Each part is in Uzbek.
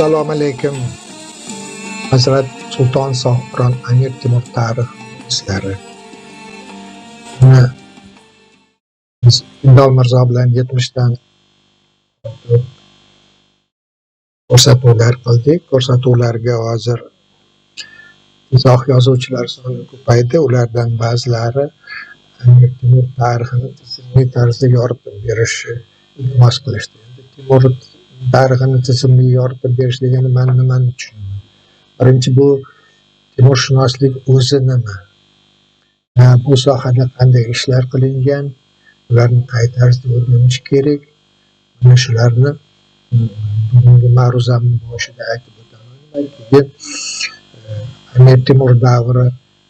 assalomu alaykum hazrat sulton sohibqiron amir temur tarix izlari. Biz Indol mirzo bilan yetmishdan ko'rsatuvlar qildik. Ko'rsatuvlarga hozir izoh yozuvchilar soni ko'paydi. Ulardan ba'zilari amir temur tarixini tizimli tarzda yoritib berishni iltimos qilishdi. Endi temur tarixini tizimli yoritib berish degani mana nimani tushunaman birinchi bu temurshunoslik o'zi nima? Bu sohada qanday ishlar qilingan? Ularni qay tarzda o'rganish kerak. Mana shularni hmm, bugungi ma'ruzamni boshida aytib o'taman. Keyin eh, amir temur davri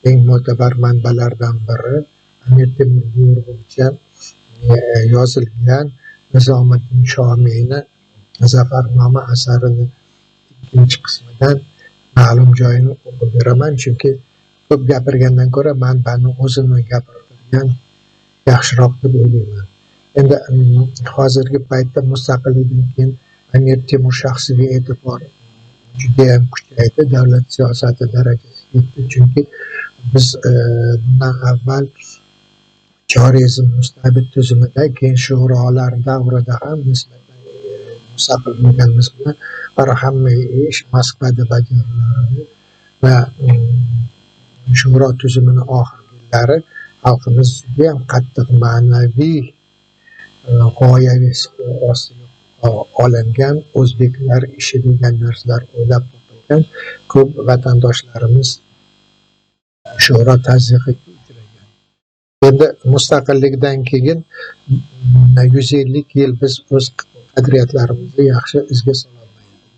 eng mo'tabar manbalardan biri. Amir temur buyrug'i e, yozilgan nizomiddin shomiyni zafarnoma asarini ikkinchi qismidan ma'lum joyini o'qib beraman. Chunki ko'p gapirgandan ko'ra manbani o'zini gapirtirgan yaxshiroq deb o'ylayman. Endi mm, hozirgi paytda mustaqillikdan keyin amir temur shaxsiga e'tibor judayam kuchaydi. Davlat siyosati darajasiga yetdi. Chunki biz e, bundan avval chorizm mustabid tuzumida keyin sho'rolar davrida ham nisbatan e, mustaqil bo'lganimiz bilan baribir hamma ish moskvada bajariladi va mm, sho'ro tuzumini oxirgi yillari xalqimiz judayam qattiq ma'naviy e, g'oyaviy siquv ostiga olingan o'zbeklar ishi degan narsalar o'ylab topilgan ko'p vatandoshlarimiz sho'ro tazyiqiga uchragan. Endi mustaqillikdan keyin mm, yuz ellik yil biz o'z qadriyatlarimizni yaxshi izga sololmadik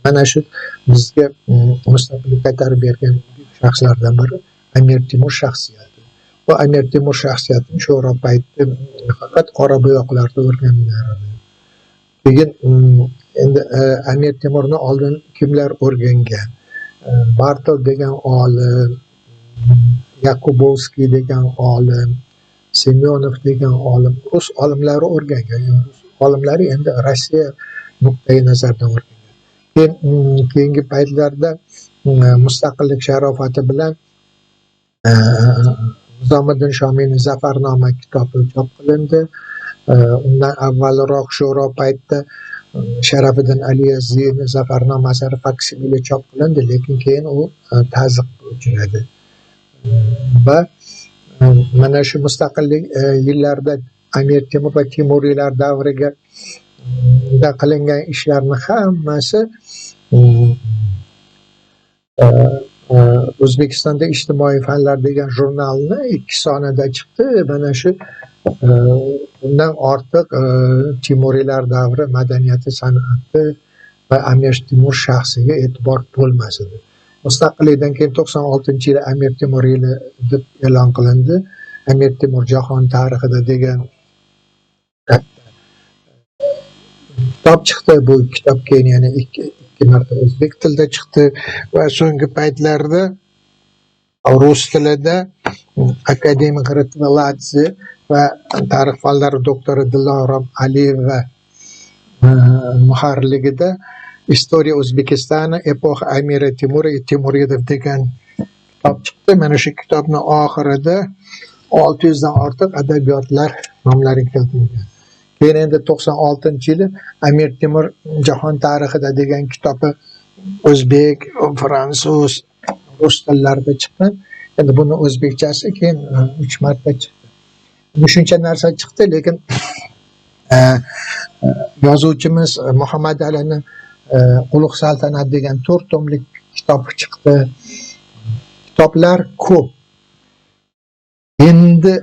mana shu bizga mm, mustaqillik qaytarib bergan shaxslardan biri amir temur shaxsiyati. Bu amir temur shaxsiyatini sho'ro payti mm, faqat qora bo'yoqlarda o'rganganlar edi keyin mm, endi e, amir temurni oldin kimlar o'rgangan? E, Bartol degan olim yakubovskiy degan olim semyonov degan olim rus olimlari o'rgangan. rus olimlari endi rossiya nuqtai nazaridan o'rgangan. Keyin mm, keyingi paytlarda mm, mustaqillik sharofati bilan e, nizomiddin shomiyni zafarnoma kitobi chop qilindi. E, undan avvalroq sho'ro paytda mm, sharafiddin aliyaziyni zafarnoma asari faksimili chop qilindi lekin keyin u e, tazyiqqa uchradi. Va mana shu mustaqillik yillarida amir temur va temuriylar davriga da qilingan ishlarni hammasi mm, e, e, o'zbekistonda ijtimoiy fanlar degan jurnalni ikki sonada chiqdi. Mana shu e, undan ortiq e, temuriylar davri madaniyati san'ati va amir temur shaxsiga e'tibor bo'lmas edi mustaqillikdan keyin to'qson oltinchi yili amir temur yili deb e'lon qilindi. Amir temur jahon tarixida degan kitob chiqdi. Bu kitob keyin yana ikki ikki marta o'zbek tilida chiqdi. Va so'nggi paytlarda rus tilida mm, akademik ritveladze va tarix fanlari doktori dilorom aliyeva mm, e, muharrirligida istoriya o'zbekistoni epoxa amira temur и temuridov degan kitob chiqdi. Mana shu kitobni oxirida olti yuzdan ortiq adabiyotlar nomlari keltirilgan. Keyin endi to'qson oltinchi yili amir temur jahon tarixida degan kitobi o'zbek fransuz rus tillarida chiqqan endi buni o'zbekchasi keyin e, uch marta chiqdi. Shuncha narsa chiqdi lekin e, e, yozuvchimiz muhammad alini e, ulug' saltanat degan to'rt tomlik kitob chiqdi. Kitoblar ko'p. Endi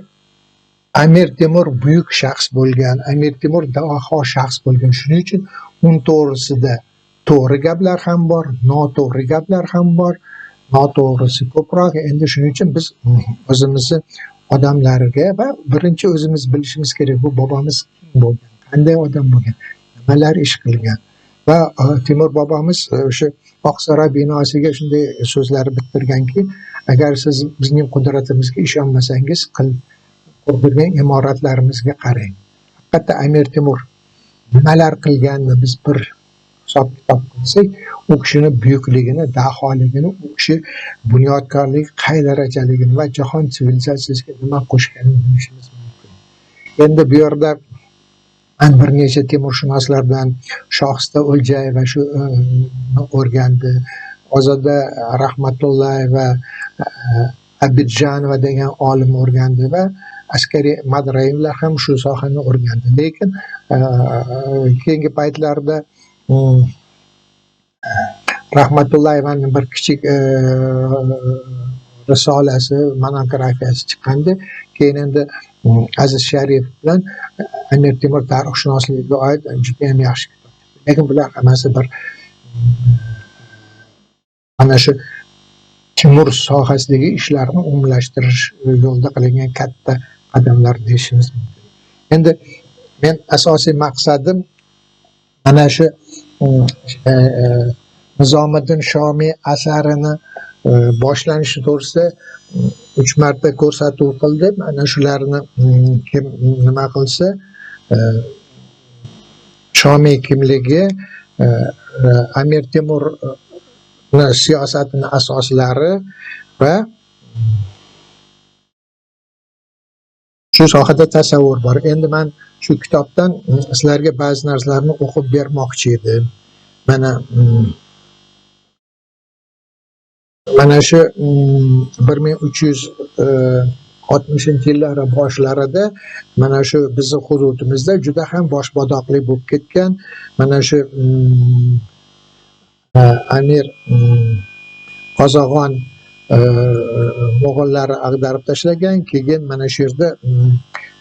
amir temur buyuk shaxs bo'lgan amir temur daho shaxs bo'lgan. Shuning uchun uni to'g'risida to'g'ri gaplar ham bor noto'g'ri gaplar ham bor. Noto'g'risi ko'proq. Endi shuning uchun biz o'zimizni odamlarga va birinchi o'zimiz bilishimiz kerak bu bobomiz kim bo'lgan qanday odam bo'lgan nimalar ish qilgan. Va e, temur bobomiz e, o'sha oqsaroy binosiga shunday so'zlar bitirganki agar siz bizning qudratimizga ishonmasangiz qil qurdirgan imoratlarimizga qarang. Haqiqatda amir temur nimalar qilganini biz bir hisob kitob qilsak u kishini buyukligini daholigini u kishi bunyodkorlik qay darajaligini va jahon sivilizatsiyasiga nima qo'shganini bilishimiz mumkin. Endi bu yerda man bir necha temurshunoslar bilan shohista o'ljayeva shu e, o'rgandi. Ozoda rahmatullayeva e, abidjanova degan olim o'rgandi va askariy madrayevlar ham shu sohani o'rgandi. Lekin e, keyingi paytlarda rahmatullayevani bir kichik e, risolasi monografiyasi chiqqandi. Keyin endi aziz sharif bilan e, amir temur tarixshunosligiga oid judayam yaxshi kitob lekin bular hammasi bir mana shu timur sohasidagi ishlarni umumlashtirish yo'lida qilingan katta qadamlar deyishimiz mumkin. Endi men asosiy maqsadim mana shu e, e, nizomiddin shomiy asarini e, boshlanishi to'g'risida uch marta ko'rsatuv qildim ana shularni kim nima qilsa shomiy kimligi amir temur siyosatini asoslari va shu sohada tasavvur bor. Endi man shu kitobdan sizlarga ba'zi narsalarni o'qib bermoqchi edim. Mana mana shu bir ming uch yuz e, oltmishinchi yillari boshlarida mana shu bizni hududimizda juda ham boshbodoqlik bo'lib ketgan mana shu e, amir qozog'on mo'g'ullari ag'darib tashlagan keyin mana shu yerda mm,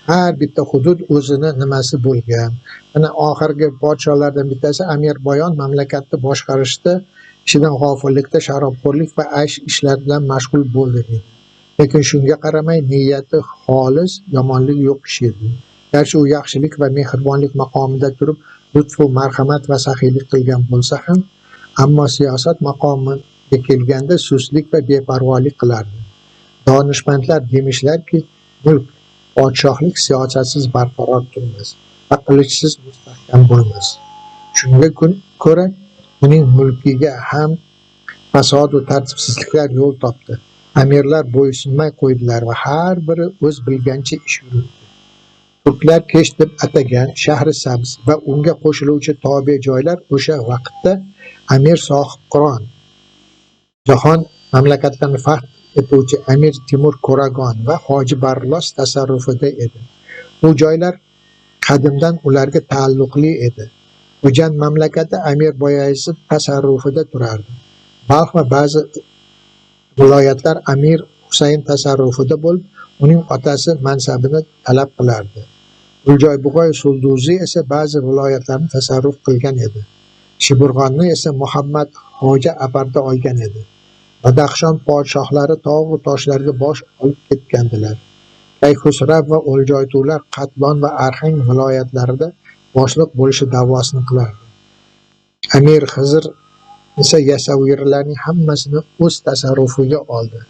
har bitta hudud o'zini nimasi bo'lgan. Mana oxirgi podsholardan bittasi amir boyon mamlakatni boshqarishda ishidan g'ofillikda sharobxo'rlik va ash ishlar bilan mashg'ul bo'ldi deydi lekin shunga qaramay niyati xolis yomonlik yo'q kishi edi. Garchi u yaxshilik va mehribonlik maqomida turib lutfu marhamat va saxiylik qilgan bo'lsa ham ammo siyosat maqomi kelganda sustlik va beparvolik qilardi. Donishmandlar demishlarki mulk podshohlik siyosatsiz barqaror turmas va qilichsiz mustahkam bo'lmas. Shunga ko'ra uning mulkiga ham fasodu tartibsizliklar yo'l topdi. Amirlar bo'ysunmay qo'ydilar va har biri o'z bilgancha ish yuritdi turklar kesh deb atagan shahri sabz va unga qo'shiluvchi tobe joylar o'sha vaqtda amir sohibqiron jahon mamlakatlarini fath etuvchi amir temur Qo'ragon va hoji barlos tasarrufida edi. Bu joylar qadimdan ularga taalluqli edi. Xo'jand mamlakati amir boyazid tasarrufida turardi. Balx va ba'zi viloyatlar amir husayn tasarrufida bo'lib uning otasi mansabini talab qilardi. Guljoybug'oy Sulduzi esa ba'zi viloyatlarni tasarruf qilgan edi. Shiburg'onni esa muhammad xo'ja abarda olgan edi. Badaxshon podshohlari tog'u toshlarga bosh olib ketgandilar. Kayxusrav va o'ljoytular qatlon va arxang viloyatlarida boshliq bo'lishi da'vosini qilardi. Amir xizr esa yasavirlarning hammasini o'z tasarrufiga oldi.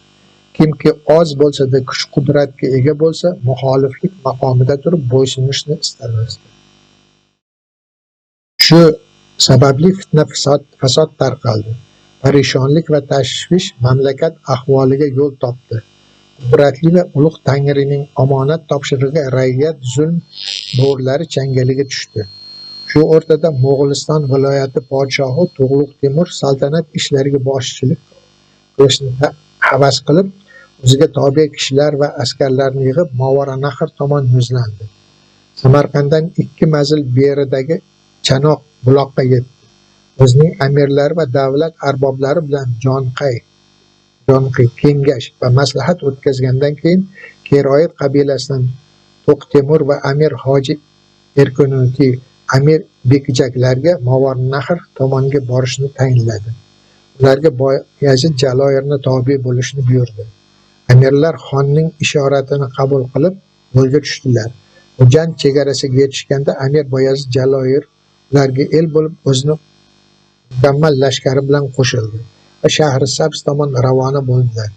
Kimki oz bo'lsada kuch qudratga ega bo'lsa muxoliflik maqomida turib bo'ysunishni istamasdi shu sababli fitna fasod tarqaldi. Parishonlik va tashvish mamlakat ahvoliga yo'l topdi. Qudratli va ulug' tangrining omonat topshirig'i raiyat zulm bo'rlari changaliga tushdi. Shu o'rtada mo'g'uliston viloyati podshohi tug'luq temur saltanat ishlariga boshchilik qilishni havas qilib o'ziga tobe kishilar va askarlarni yig'ib movaranahr tomon yuzlandi. Samarqanddan ikki mazil beridagi chanoq buloqqa yetdi. Bizning amirlar va davlat arboblari bilan jonqay jonqiy kengash va maslahat o'tkazgandan keyin keroyat qabilasidan to'q temur va amir hoji erkunukiy amir bekijaklarga movarnahr tomonga borishni tayinladi. Ularga boyazid jaloirni tobe bo'lishni buyurdi. Amirlar xonning ishoratini qabul qilib yo'lga tushdilar. Xo'jand chegarasiga yetishganda amir boyazid jaloir ularga el bo'lib o'zini mukammal lashkari bilan qo'shildi va sabz tomon ravona bo'ldilar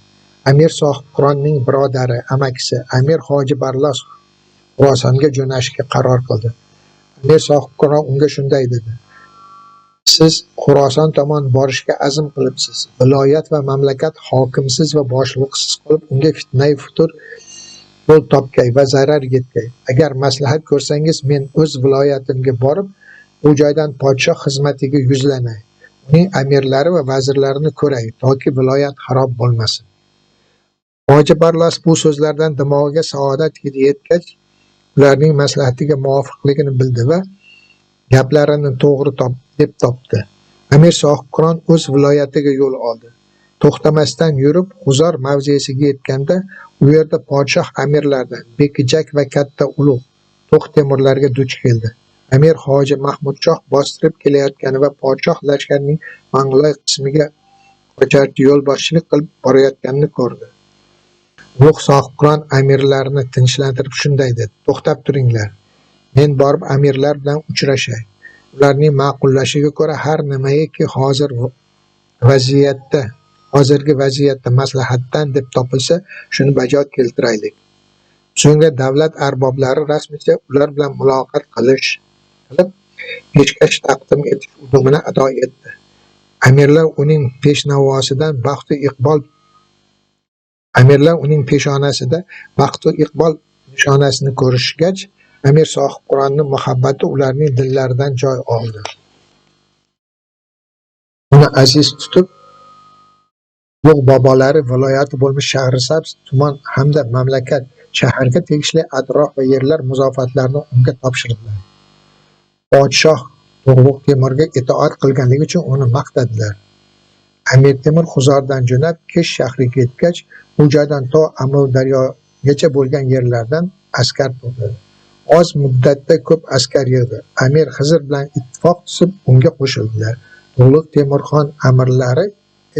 amir sohibqironning birodari amakisi amir hoji barlos xurosonga jo'nashga qaror qildi. Amir sohibqiron unga shunday dedi siz xuroson tomon borishga azm qilibsiz. Viloyat va mamlakat hokimsiz va boshliqsiz qolib unga fitnai futur yo'l topgay va zarar yetgay. Agar maslahat ko'rsangiz men o'z viloyatimga borib u joydan podshoh xizmatiga yuzlanay. Uning amirlari va vazirlarini ko'ray toki viloyat xarob bo'lmasin. Hoji barlos bu so'zlardan dimog'iga saodat hidi yetgach ularning maslahatiga muvofiqligini bildi va gaplarini to'g'ri top deb topdi. Amir sohibqiron o'z viloyatiga yo'l oldi. To'xtamasdan yurib g'uzor mavzesiga yetganda u yerda podshoh amirlardan bekijak va katta ulug' to'q temurlarga duch keldi. Amir hoji mahmudshoh bostirib kelayotgani va podshoh lashkarining mangloy qismiga qocharchi yo'lboshchilik qilib borayotganini ko'rdi. Ulug' sohibqiron amirlarni tinchlantirib shunday dedi. To'xtab turinglar. Men borib amirlar bilan uchrashay. Ularning ma'qullashiga ko'ra har nimaiki hozir vaziyatda hozirgi vaziyatda maslahatdan deb topilsa shuni bajo keltiraylik. So'ngra davlat arboblari rasmiycha ular bilan muloqot qilish qilib peshkash taqdim etish udumini ado etdi. Amirlar uning peshnavosidan baxtu iqbol amirlar uning peshonasida baxtu iqbol nishonasini ko'rishgach amir quronni muhabbati ularning dillaridan joy oldi. Uni aziz tutib ulug' bobolari viloyati bo'lmish shahrisabz tuman hamda mamlakat shaharga tegishli atrof va yerlar muzofatlarini unga topshirdilar. Podshoh ulug' temurga itoat qilganligi uchun uni maqtadilar. Amir temur huzordan jo'nab kish shahriga yetgach u joydan to amudaryogacha bo'lgan yerlardan askar to'pladi oz muddatda ko'p askar yig'di. Amir xizr bilan ittifoq tuzib unga qo'shildilar. Ulug' temurxon amirlari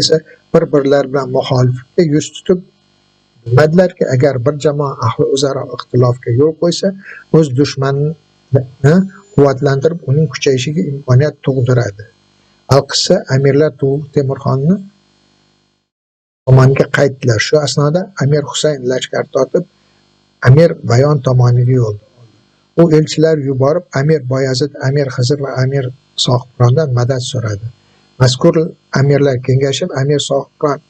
esa bir birlari bilan muxoliflikka yuz tutib bilmadilarki agar bir jamoa ahli o'zaro ixtilofga yo'l qo'ysa o'z dushmanini quvvatlantirib uning kuchayishiga imkoniyat tug'diradi. Alqissa amirlar ulug' temurxonni tomoniga qaytdilar. Shu asnoda amir husayn lashkar tortib amir bayon tomoniga yo'l u elchilar yuborib amir boyazid amir xizr va amir sohibqirondan madad so'radi. Mazkur amirlar kengashib amir sohibqiron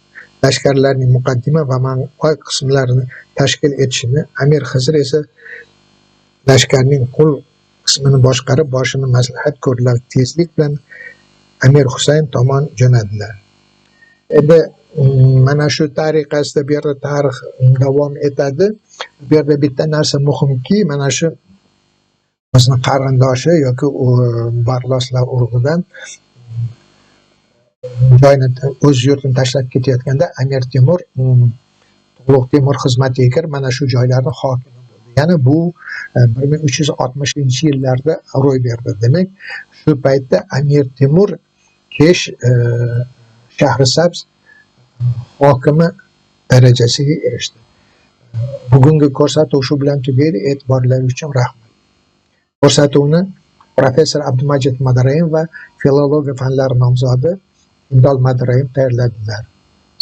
lashkarlarning muqaddima va manqoy qismlarini tashkil etishini amir xizr esa lashkarning qul qismini boshqarib borishini maslahat ko'rdilar. Tezlik bilan amir husayn tomon jo'nadilar. Endi mm, mana shu tariqasida bu yerda tarix mm, davom etadi. Bu yerda bitta narsa muhimki mana shu o'zini qarindoshi yoki barloslar urug'idan mm, joyni o'z yurtini tashlab ketayotganda amir temur ulug' temur xizmatiga kirib mana shu joylarni hokimi yana ya'ni bu e, bir ming uch yuz oltmishinchi yillarda ro'y berdi demak shu paytda amir temur kesh e, shahrisabz e, hokimi darajasiga erishdi e, bugungi ko'rsatuv shu bilan tugaydi e'tiborlari uchun rahmat Ko'rsatuvni professor Abdumajid Madarayev va filologiya fanlari nomzodi indol Madarayev tayyorladilar.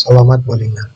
Salomat bo'linglar.